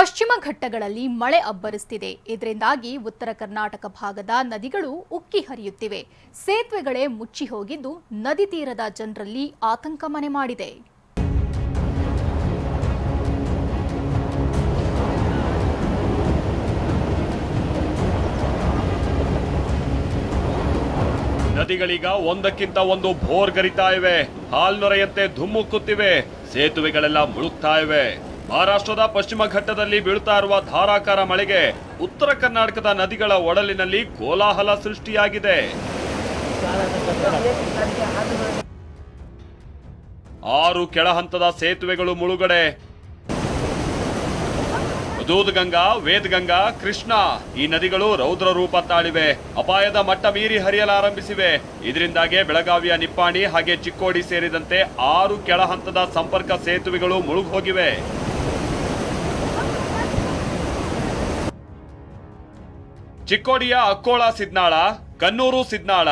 ಪಶ್ಚಿಮ ಘಟ್ಟಗಳಲ್ಲಿ ಮಳೆ ಅಬ್ಬರಿಸುತ್ತಿದೆ ಇದರಿಂದಾಗಿ ಉತ್ತರ ಕರ್ನಾಟಕ ಭಾಗದ ನದಿಗಳು ಉಕ್ಕಿ ಹರಿಯುತ್ತಿವೆ. ಸೇತುವೆಗಳೇ ಮುಚ್ಚಿ ಹೋಗಿದ್ದು ನದಿ ತೀರದ ಜನರಲ್ಲಿ ಆತಂಕ ಮನೆ ಮಾಡಿದೆ. ನದಿಗಳೀಗ ಒಂದಕ್ಕಿಂತ ಒಂದು ಭೋರ್ಗರಿತಾ ಇವೆ. ಹಾಲ್ನೊರೆಯಂತೆ ಧುಮ್ಮುಕ್ಕುತ್ತಿವೆ. ಸೇತುವೆಗಳೆಲ್ಲ ಮುಳುಗ್ತಾ ಇವೆ. ಮಹಾರಾಷ್ಟ್ರದ ಪಶ್ಚಿಮ ಘಟ್ಟದಲ್ಲಿ ಬೀಳ್ತಾ ಇರುವ ಧಾರಾಕಾರ ಮಳೆಗೆ ಉತ್ತರ ಕರ್ನಾಟಕದ ನದಿಗಳ ಒಡಲಿನಲ್ಲಿ ಕೋಲಾಹಲ ಸೃಷ್ಟಿಯಾಗಿದೆ. ಆರು ಕೆಳಹಂತದ ಸೇತುವೆಗಳು ಮುಳುಗಡೆ. ದೂದ್ಗಂಗಾ, ವೇದಗಂಗಾ, ಕೃಷ್ಣ ಈ ನದಿಗಳು ರೌದ್ರ ರೂಪ ತಾಳಿವೆ. ಅಪಾಯದ ಮಟ್ಟ ಮೀರಿ ಹರಿಯಲಾರಂಭಿಸಿವೆ. ಇದರಿಂದಾಗಿ ಬೆಳಗಾವಿಯ ನಿಪ್ಪಾಣಿ ಹಾಗೆ ಚಿಕ್ಕೋಡಿ ಸೇರಿದಂತೆ ಆರು ಕೆಳಹಂತದ ಸಂಪರ್ಕ ಸೇತುವೆಗಳು ಮುಳುಗ್ ಚಿಕ್ಕೋಡಿಯ ಅಕ್ಕೋಳ ಸಿದ್ನಾಳ ಕನ್ನೂರು ಸಿದ್ನಾಳ,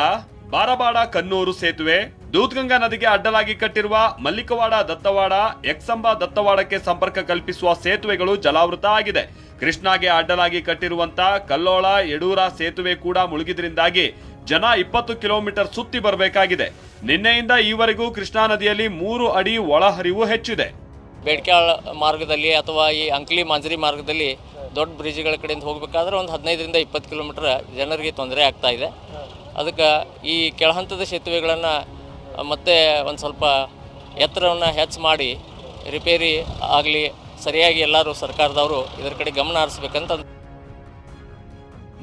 ಬಾರಬಾಡ ಕನ್ನೂರು ಸೇತುವೆ, ದೂದ್ಗಂಗಾ ನದಿಗೆ ಅಡ್ಡಲಾಗಿ ಕಟ್ಟಿರುವ ಮಲ್ಲಿಕವಾಡ, ದತ್ತವಾಡ, ಎಕ್ಸಂಬ ದತ್ತವಾಡಕ್ಕೆ ಸಂಪರ್ಕ ಕಲ್ಪಿಸುವ ಸೇತುವೆಗಳು ಜಲಾವೃತ ಆಗಿದೆ. ಕೃಷ್ಣಾಗೆ ಅಡ್ಡಲಾಗಿ ಕಟ್ಟಿರುವಂತ ಕಲ್ಲೋಳ, ಯಡೂರ ಸೇತುವೆ ಕೂಡ ಮುಳುಗಿದ್ರಿಂದಾಗಿ ಜನ ಇಪ್ಪತ್ತು ಕಿಲೋಮೀಟರ್ ಸುತ್ತಿ ಬರಬೇಕಾಗಿದೆ. ನಿನ್ನೆಯಿಂದ ಈವರೆಗೂ ಕೃಷ್ಣಾ ನದಿಯಲ್ಲಿ ಮೂರು ಅಡಿ ಒಳಹರಿವು ಹೆಚ್ಚಿದೆ. ಬೇಡ್ಕ್ಯಾಳ್ ಮಾರ್ಗದಲ್ಲಿ ಅಥವಾ ಈ ಅಂಕ್ಲಿ ಮಾಂಜರಿ ಮಾರ್ಗದಲ್ಲಿ ದೊಡ್ಡ ಬ್ರಿಡ್ಜ್ಗಳ ಕಡೆಯಿಂದ ಹೋಗಬೇಕಾದ್ರೆ ಒಂದು ಹದಿನೈದರಿಂದ ಇಪ್ಪತ್ತು ಕಿಲೋಮೀಟರ್ ಜನರಿಗೆ ತೊಂದರೆ ಆಗ್ತಾ ಇದೆ. ಅದಕ್ಕೆ ಈ ಕೆಳಹಂತದ ಸೇತುವೆಗಳನ್ನು ಮತ್ತೆ ಒಂದು ಸ್ವಲ್ಪ ಎತ್ತರವನ್ನು ಹೆಚ್ಚು ಮಾಡಿ ರಿಪೇರಿ ಆಗಲಿ, ಸರಿಯಾಗಿ ಎಲ್ಲರೂ ಸರ್ಕಾರದವರು ಇದರ ಕಡೆ ಗಮನ ಹರಿಸ್ಬೇಕಂತ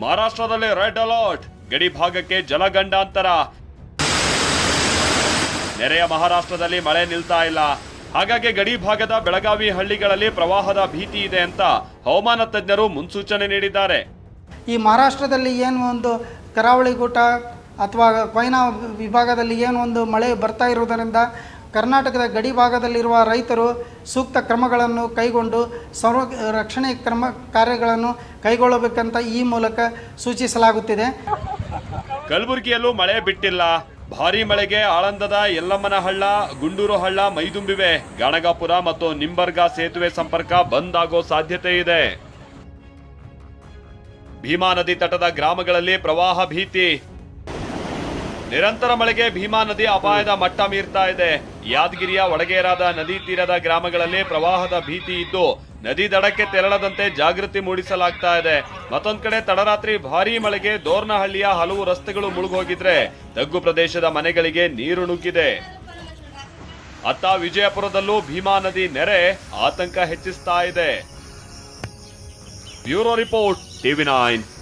ಮಹಾರಾಷ್ಟ್ರದಲ್ಲಿ ರೆಡ್ ಅಲರ್ಟ್, ಗಡಿ ಭಾಗಕ್ಕೆ ಜಲಗಂಡಾಂತರ. ನೆರೆಯ ಮಹಾರಾಷ್ಟ್ರದಲ್ಲಿ ಮಳೆ ನಿಲ್ತಾ ಇಲ್ಲ. ಹಾಗಾಗಿ ಗಡಿ ಭಾಗದ ಬೆಳಗಾವಿ ಹಳ್ಳಿಗಳಲ್ಲಿ ಪ್ರವಾಹದ ಭೀತಿ ಇದೆ ಅಂತ ಹವಾಮಾನ ತಜ್ಞರು ಮುನ್ಸೂಚನೆ ನೀಡಿದ್ದಾರೆ. ಈ ಮಹಾರಾಷ್ಟ್ರದಲ್ಲಿ ಏನು ಒಂದು ಕರಾವಳಿ ಗುಟ ಅಥವಾ ಕೊಯ್ನಾ ವಿಭಾಗದಲ್ಲಿ ಏನು ಒಂದು ಮಳೆ ಬರ್ತಾ ಇರುವುದರಿಂದ ಕರ್ನಾಟಕದ ಗಡಿ ಭಾಗದಲ್ಲಿರುವ ರೈತರು ಸೂಕ್ತ ಕ್ರಮಗಳನ್ನು ಕೈಗೊಂಡು ಸಂರ ರಕ್ಷಣೆ ಕ್ರಮ ಕಾರ್ಯಗಳನ್ನು ಕೈಗೊಳ್ಳಬೇಕಂತ ಈ ಮೂಲಕ ಸೂಚಿಸಲಾಗುತ್ತಿದೆ. ಕಲಬುರಗಿಯಲ್ಲೂ ಮಳೆ ಬಿಟ್ಟಿಲ್ಲ. ಭಾರಿ ಮಳೆಗೆ ಆಳಂದದ ಯಲ್ಲಮ್ಮನ ಹಳ್ಳ ಗುಂಡೂರು ಹಳ್ಳ ಮೈದುಂಬಿವೆ, ಗಾಣಗಾಪುರ ಮತ್ತು ನಿಂಬರ್ಗ ಸೇತುವೆ ಸಂಪರ್ಕ ಬಂದ್ ಆಗೋ ಸಾಧ್ಯತೆ ಇದೆ. ಭೀಮಾ ನದಿ ತಟದ ಗ್ರಾಮಗಳಲ್ಲಿ ಪ್ರವಾಹ ಭೀತಿ. ನಿರಂತರ ಮಳೆಗೆ ಭೀಮಾ ನದಿ ಅಪಾಯದ ಮಟ್ಟ ಮೀರ್ತಾ ಇದೆ. ಯಾದಗಿರಿಯ ಒಡಗೇರಾದ ನದಿ ತೀರದ ಗ್ರಾಮಗಳಲ್ಲಿ ಪ್ರವಾಹದ ಭೀತಿ ಇದ್ದು, ನದಿ ದಡಕ್ಕೆ ತೆರಳದಂತೆ ಜಾಗೃತಿ ಮೂಡಿಸಲಾಗ್ತಾ ಇದೆ. ಮತ್ತೊಂದು ಕಡೆ ತಡರಾತ್ರಿ ಭಾರೀ ಮಳೆಗೆ ದೋರ್ನಹಳ್ಳಿಯ ಹಲವು ರಸ್ತೆಗಳು ಮುಳುಗೋಗಿದ್ರೆ ತಗ್ಗು ಪ್ರದೇಶದ ಮನೆಗಳಿಗೆ ನೀರು ನುಗ್ಗಿದೆ. ಅತ್ತ ವಿಜಯಪುರದಲ್ಲೂ ಭೀಮಾ ನದಿ ನೆರೆ ಆತಂಕ ಹೆಚ್ಚಿಸ್ತಾ ಇದೆ. Bureau report, TV nine.